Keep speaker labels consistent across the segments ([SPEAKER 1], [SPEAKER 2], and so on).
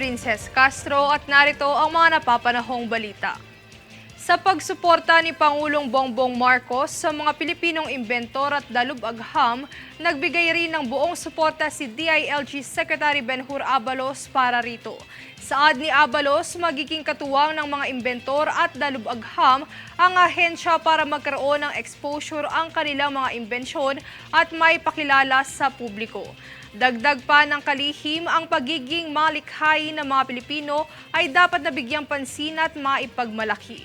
[SPEAKER 1] Princess Castro at narito ang mga napapanahong balita. Sa pagsuporta ni Pangulong Bongbong Marcos sa mga Pilipinong inventor at dalub-agham, nagbigay rin ng buong suporta si DILG Secretary Benhur Abalos para rito. Saad ni Abalos, magiging katuwang ng mga inventor at dalub-agham ang ahensya para magkaroon ng exposure ang kanilang mga imbensyon at may pakilala sa publiko. Dagdag pa ng kalihim, ang pagiging malikhain ng mga Pilipino ay dapat nabigyang pansin at maipagmalaki.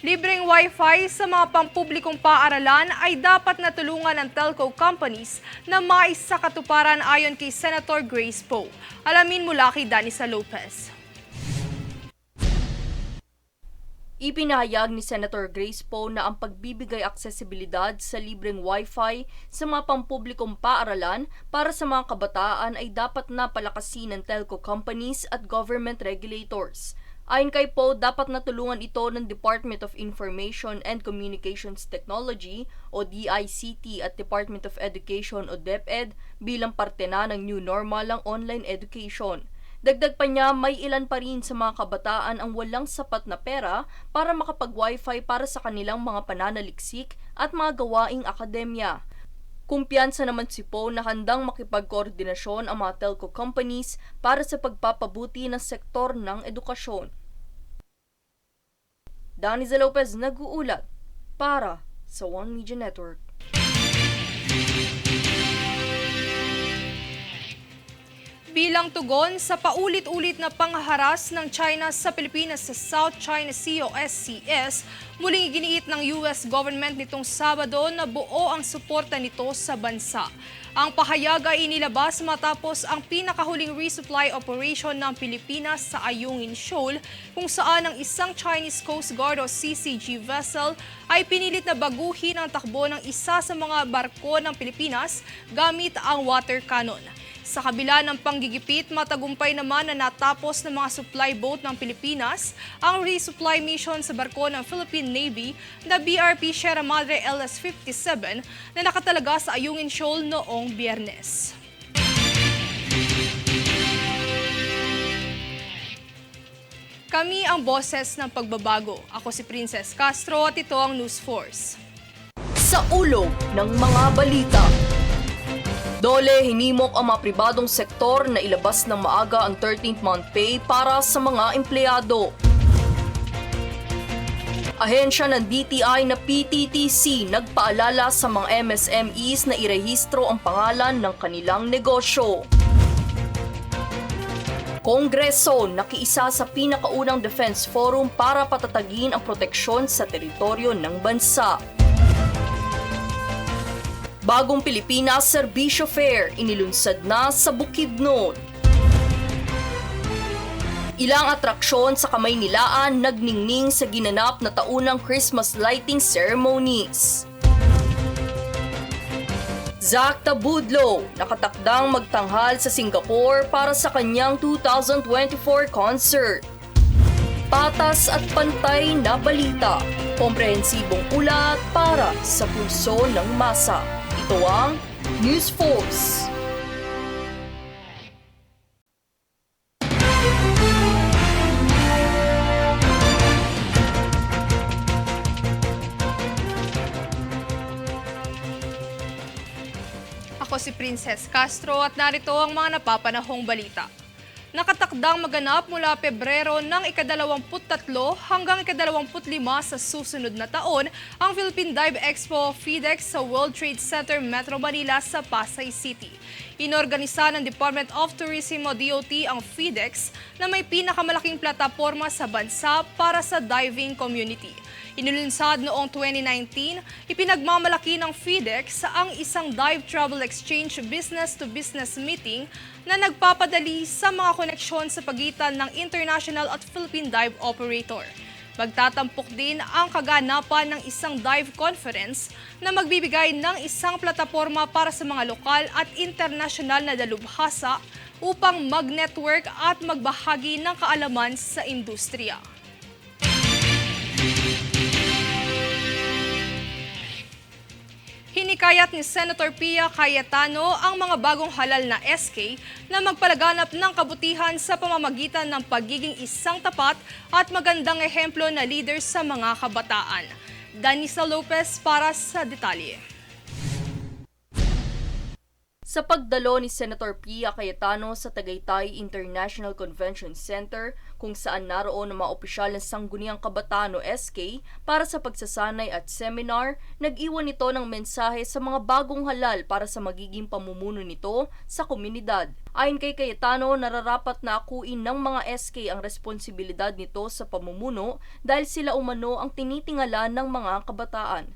[SPEAKER 1] Libreng Wi-Fi sa mga pampublikong paaralan ay dapat natulungan ng telco companies na maisakatuparan ayon kay Senator Grace Poe. Alamin mula kay Danisa Lopez.
[SPEAKER 2] Ipinahayag ni Senator Grace Poe na ang pagbibigay aksesibilidad sa libreng Wi-Fi sa mga pampublikong paaralan para sa mga kabataan ay dapat na palakasin ng telco companies at government regulators. Ayon kay Poe, dapat natulungan ito ng Department of Information and Communications Technology o DICT at Department of Education o DepEd bilang parte na ng new normal ng online education. Dagdag pa niya, may ilan pa rin sa mga kabataan ang walang sapat na pera para makapag-wifi para sa kanilang mga pananaliksik at mga gawaing akademya. Kumpiyansa naman si Poe na handang makipagkoordinasyon ang mga telco companies para sa pagpapabuti ng sektor ng edukasyon. Daniza Lopez nag-uulat para sa One Media Network.
[SPEAKER 1] Bilang tugon sa paulit-ulit na pangharas ng China sa Pilipinas sa South China Sea o SCS, muling iginiit ng US government nitong Sabado na buo ang suporta nito sa bansa. Ang pahayag ay inilabas matapos ang pinakahuling resupply operation ng Pilipinas sa Ayungin Shoal kung saan ang isang Chinese Coast Guard o CCG vessel ay pinilit na baguhin ang takbo ng isa sa mga barko ng Pilipinas gamit ang water cannon. Sa kabila ng panggigipit, matagumpay naman na natapos ng mga supply boat ng Pilipinas ang resupply mission sa barko ng Philippine Navy na BRP Sierra Madre LS-57 na nakatalaga sa Ayungin Shoal noong biyernes. Kami ang boses ng pagbabago. Ako si Princess Castro at ito ang News Force.
[SPEAKER 2] Sa ulo ng mga balita. Dole, hinimok ang mga pribadong sektor na ilabas ng maaga ang 13th month pay para sa mga empleyado. Ahensya ng DTI na PTTC nagpaalala sa mga MSMEs na irehistro ang pangalan ng kanilang negosyo. Kongreso nakiisa sa pinakaunang defense forum para patatagin ang proteksyon sa teritoryo ng bansa. Bagong Pilipinas Serbisyo Fair inilunsad na sa Bukidnon. Ilang atraksyon sa Kamaynilaan nagningning sa ginanap na taunang Christmas lighting ceremonies. Zach Tabudlo nakatakdang magtanghal sa Singapore para sa kanyang 2024 concert. Patas at pantay na balita, komprehensibong ulat para sa pulso ng masa. Ito ang News Force.
[SPEAKER 1] Ako si Princess Castro at narito ang mga napapanahong balita. Nakatakdang maganap mula Pebrero ng ikadalawamput-tatlo hanggang ikadalawamput-lima sa susunod na taon ang Philippine Dive Expo FIDEX sa World Trade Center Metro Manila sa Pasay City. Inorganisa ng Department of Tourism o DOT ang FIDEX na may pinakamalaking plataforma sa bansa para sa diving community. Inilunsad noong 2019, ipinagmamalaki ng FIDEX ang isang dive travel exchange business-to-business meeting na nagpapadali sa mga koneksyon sa pagitan ng international at Philippine dive operator. Magtatampok din ang kaganapan ng isang dive conference na magbibigay ng isang plataforma para sa mga lokal at internasyonal na dalubhasa upang mag-network at magbahagi ng kaalaman sa industriya. Hinikayat ni Senator Pia Cayetano ang mga bagong halal na SK na magpalaganap ng kabutihan sa pamamagitan ng pagiging isang tapat at magandang ehemplo na leader sa mga kabataan. Danisa Lopez para sa detalye.
[SPEAKER 2] Sa pagdalo ni Senator Pia Cayetano sa Tagaytay International Convention Center kung saan naroon ang mga opisyal ng Sangguniang Kabataan o SK para sa pagsasanay at seminar, nag-iwan ito ng mensahe sa mga bagong halal para sa magiging pamumuno nito sa komunidad. Ayon kay Cayetano, nararapat na akuin ng mga SK ang responsibilidad nito sa pamumuno dahil sila umano ang tinitingala ng mga kabataan.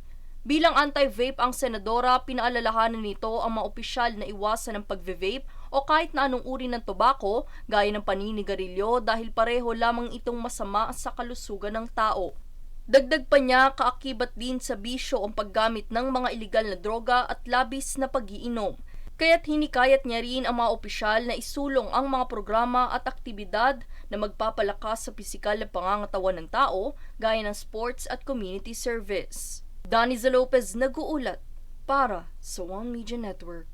[SPEAKER 2] Bilang anti-vape ang senadora, pinaalalahanan nito ang mga opisyal na iwasan ang pagve-vape o kahit na anong uri ng tobako gaya ng paninigarilyo dahil pareho lamang itong masama sa kalusugan ng tao. Dagdag pa niya, kaakibat din sa bisyo ang paggamit ng mga ilegal na droga at labis na pagiinom. Kaya't hinikayat niya rin ang mga opisyal na isulong ang mga programa at aktibidad na magpapalakas sa pisikal na pangangatawan ng tao gaya ng sports at community service. Dani Lopez nag-uulat para sa One Media Network.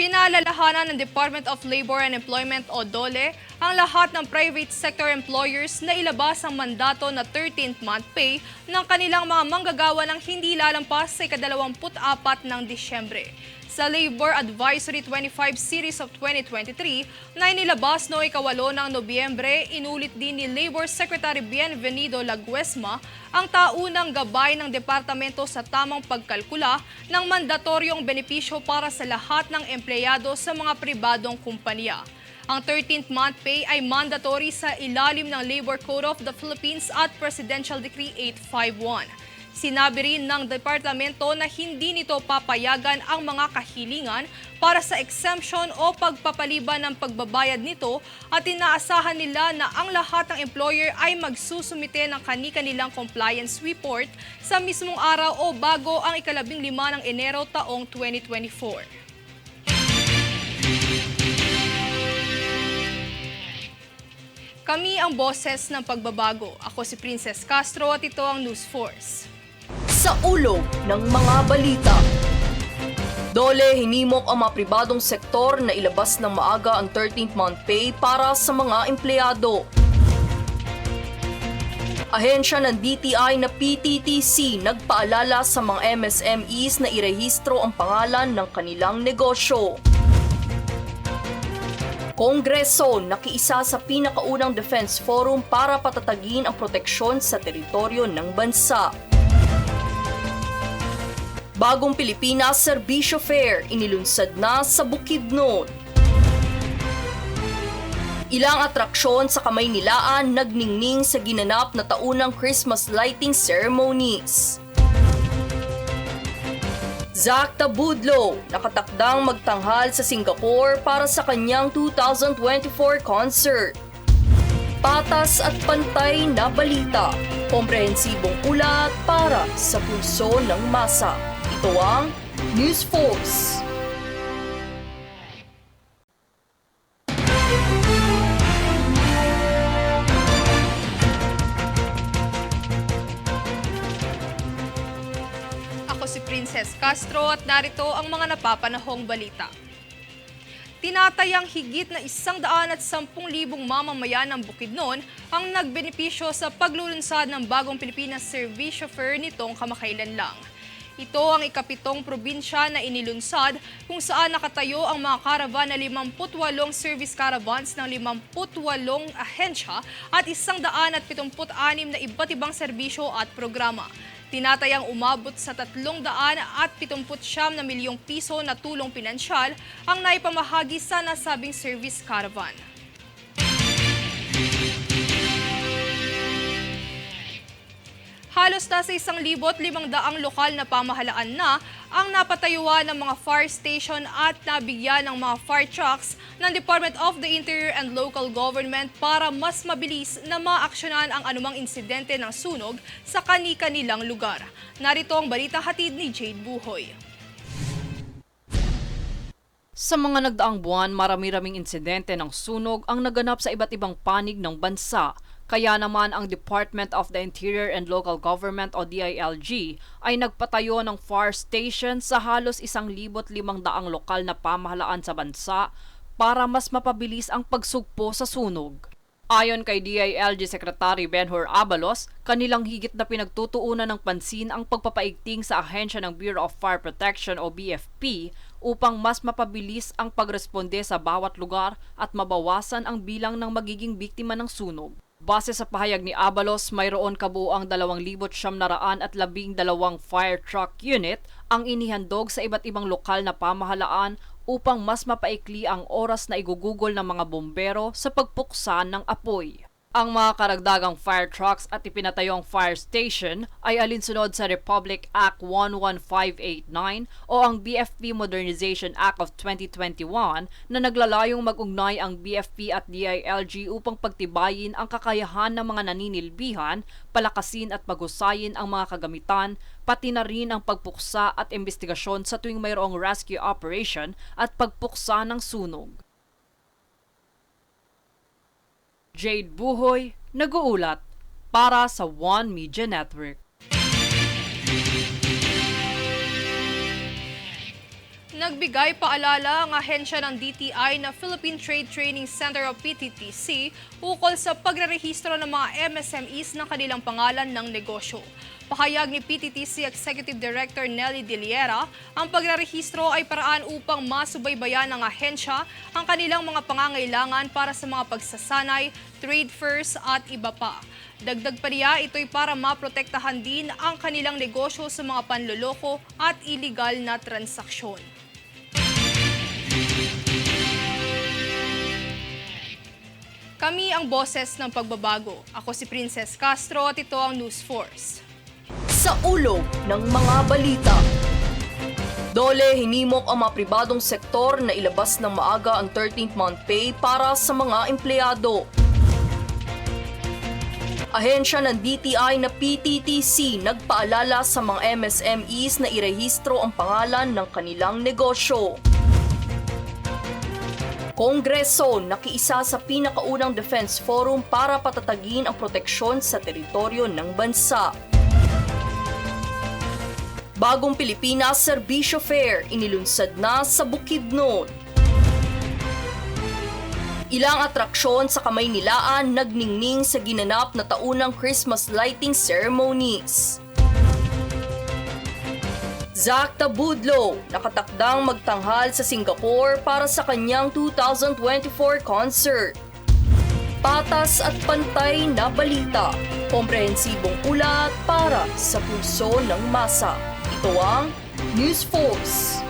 [SPEAKER 1] Pinalalahanan ng Department of Labor and Employment o DOLE ang lahat ng private sector employers na ilabas ang mandato na 13th month pay ng kanilang mga manggagawa ng hindi lalampas sa ikadalawamput-apat ng Disyembre. Sa Labor Advisory 25 Series of 2023 na inilabas no ikawalo ng Nobyembre, inulit din ni Labor Secretary Bienvenido Laguesma ang taunang gabay ng departamento sa tamang pagkalkula ng mandatoryong benepisyo para sa lahat ng empleyado sa mga pribadong kumpanya. Ang 13th month pay ay mandatory sa ilalim ng Labor Code of the Philippines at Presidential Decree 851. Sinabi rin ng departamento na hindi nito papayagan ang mga kahilingan para sa exemption o pagpapaliban ng pagbabayad nito at inaasahan nila na ang lahat ng employer ay magsusumite ng kani-kanilang compliance report sa mismong araw o bago ang ikalabing lima ng Enero taong 2024. Kami ang boses ng pagbabago. Ako si Princess Castro at ito ang News Force.
[SPEAKER 2] Sa ulo ng mga balita. Dole, hinimok ang mga pribadong sektor na ilabas ng maaga ang 13th month pay para sa mga empleyado. Ahensya ng DTI na PTTC nagpaalala sa mga MSMEs na irehistro ang pangalan ng kanilang negosyo. Kongreso nakiisa sa pinakaunang defense forum para patatagin ang proteksyon sa teritoryo ng bansa. Bagong Pilipinas Serbisyo Fair inilunsad na sa Bukidnon. Ilang atraksyon sa Kamaynilaan nagningning sa ginanap na taunang Christmas lighting ceremonies. Zach Tabudlo nakatakdang magtanghal sa Singapore para sa kanyang 2024 concert. Patas at pantay na balita, komprehensibong ulat para sa pulso ng masa. Ito ang News Force.
[SPEAKER 1] Ako si Princess Castro at narito ang mga napapanahong balita. Tinatayang higit na isang daan at sampung libong mamamayan ng Bukidnon ang nagbenepisyo sa paglulunsad ng bagong Pilipinas Service Chauffeur nitong kamakailan lang. Ito ang ikapitong probinsya na inilunsad kung saan nakatayo ang mga caravan na 58 service caravans ng 58 ahensya at 176 na iba't ibang serbisyo at programa. Tinatayang umabot sa 300 at 79 na milyong piso na tulong pinansyal ang naipamahagi sa nasabing service caravan. Halos nasa isang libot limang daang lokal na pamahalaan na ang napatayuan ng mga fire station at nabigyan ng mga fire trucks ng Department of the Interior and Local Government para mas mabilis na maaksyonan ang anumang insidente ng sunog sa kani-kanilang lugar. Narito ang balita hatid ni Jade Buhoy.
[SPEAKER 3] Sa mga nagdaang buwan, marami-raming insidente ng sunog ang naganap sa iba't ibang panig ng bansa. Kaya naman ang Department of the Interior and Local Government o DILG ay nagpatayo ng fire station sa halos isang libot limang daang lokal na pamahalaan sa bansa para mas mapabilis ang pagsugpo sa sunog. Ayon kay DILG Secretary Benhur Abalos, kanilang higit na pinagtutuunan ng pansin ang pagpapaigting sa ahensya ng Bureau of Fire Protection o BFP upang mas mapabilis ang pagresponde sa bawat lugar at mabawasan ang bilang ng magiging biktima ng sunog. Base sa pahayag ni Abalos, mayroon kabuang 2,912 fire truck unit ang inihandog sa iba't ibang lokal na pamahalaan upang mas mapaikli ang oras na igugugol ng mga bombero sa pagpuksa ng apoy. Ang mga karagdagang fire trucks at ipinatayong fire station ay alinsunod sa Republic Act 11589 o ang BFP Modernization Act of 2021 na naglalayong mag-ugnay ang BFP at DILG upang pagtibayin ang kakayahan ng mga naninilbihan, palakasin at paghusayin ang mga kagamitan, pati na rin ang pagpuksa at investigasyon sa tuwing mayroong rescue operation at pagpuksa ng sunog. Jade Buhoy, nag-uulat para sa One Media Network.
[SPEAKER 1] Nagbigay paalala ang ahensya ng DTI na Philippine Trade Training Center o PTTC ukol sa pagrerehistro ng mga MSMEs ng kanilang pangalan ng negosyo. Pahayag ni PTTC Executive Director Nelly Diliera, ang pagrerehistro ay paraan upang masubaybayan ng ahensya ang kanilang mga pangangailangan para sa mga pagsasanay, trade fairs at iba pa. Dagdag pa niya, ito'y para maprotektahan din ang kanilang negosyo sa mga panloloko at iligal na transaksyon. Kami ang boses ng pagbabago. Ako si Princess Castro at ito ang News Force.
[SPEAKER 2] Sa ulo ng mga balita. Dole, hinimok ang mga pribadong sektor na ilabas ng maaga ang 13th month pay para sa mga empleyado. Ahensya ng DTI na PTTC nagpaalala sa mga MSMEs na irehistro ang pangalan ng kanilang negosyo. Kongreso nakiisa sa pinakaunang defense forum para patatagin ang proteksyon sa teritoryo ng bansa. Bagong Pilipinas Serbisyo Fair inilunsad na sa Bukidnon. Ilang atraksyon sa Kamaynilaan nagningning sa ginanap na taunang Christmas lighting ceremonies. Zach Tabudlo nakatakdang magtanghal sa Singapore para sa kanyang 2024 concert. Patas at pantay na balita, komprehensibong ulat para sa pulso ng masa. Ito ang News Force.